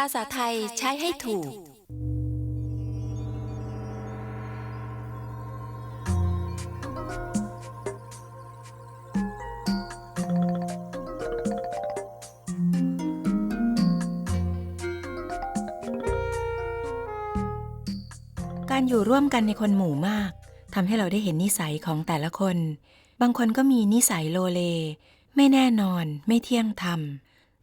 ภาษาไทยใช้ให้ถูก การอยู่ร่วมกันในคนหมู่มากทำให้เราได้เห็นนิสัยของแต่ละคน บางคนก็มีนิสัยโลเล ไม่แน่นอน ไม่เที่ยงธรรม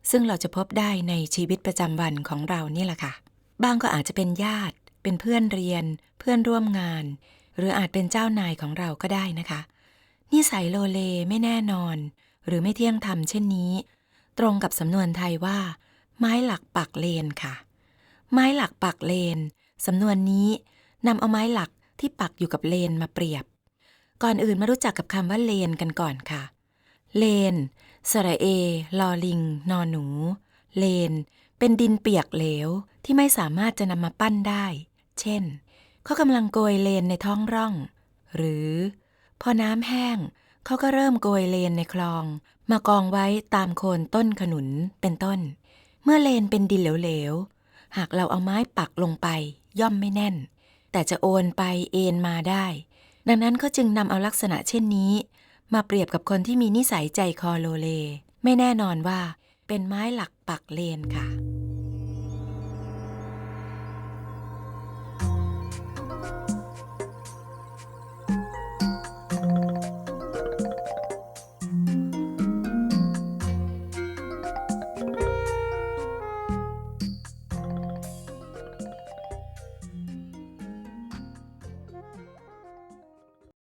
ซึ่งเราจะพบได้ในชีวิตประจำวันของเรานี่แหละค่ะ บางก็อาจจะเป็นญาติ เป็นเพื่อนเรียน เพื่อนร่วมงาน หรืออาจเป็นเจ้านายของเราก็ได้นะคะ นิสัยโลเลไม่แน่นอน หรือไม่เที่ยงธรรมเช่นนี้ ตรงกับสำนวนไทยว่า ไม้หลักปักเลนค่ะ ไม้หลักปักเลนสำนวนนี้นำเอาไม้หลักที่ปักอยู่กับเลนมาเปรียบ ก่อนอื่นมารู้จักกับคำว่าเลนกันก่อนค่ะ เลน สระเอ ลอลิง นอหนู เลน เป็นดินเปียกเหลวที่ไม่สามารถจะนำมาปั้นได้ เช่น เขากำลังโกยเลนในท้องร่อง หรือ พอน้ำแห้ง เขาก็เริ่มโกยเลนในคลอง มากองไว้ตามโคนต้นขนุนเป็นต้น เมื่อเลนเป็นดินเหลวๆ หากเราเอาไม้ปักลงไป ย่อมไม่แน่น แต่จะโอนไปเอ็นมาได้ ดังนั้นก็จึงนำเอาลักษณะเช่นนี้ มาเปรียบกับคนที่มีนิสัยใจคอโลเล ไม่แน่นอนว่าเป็นไม้หลักปักเลนค่ะ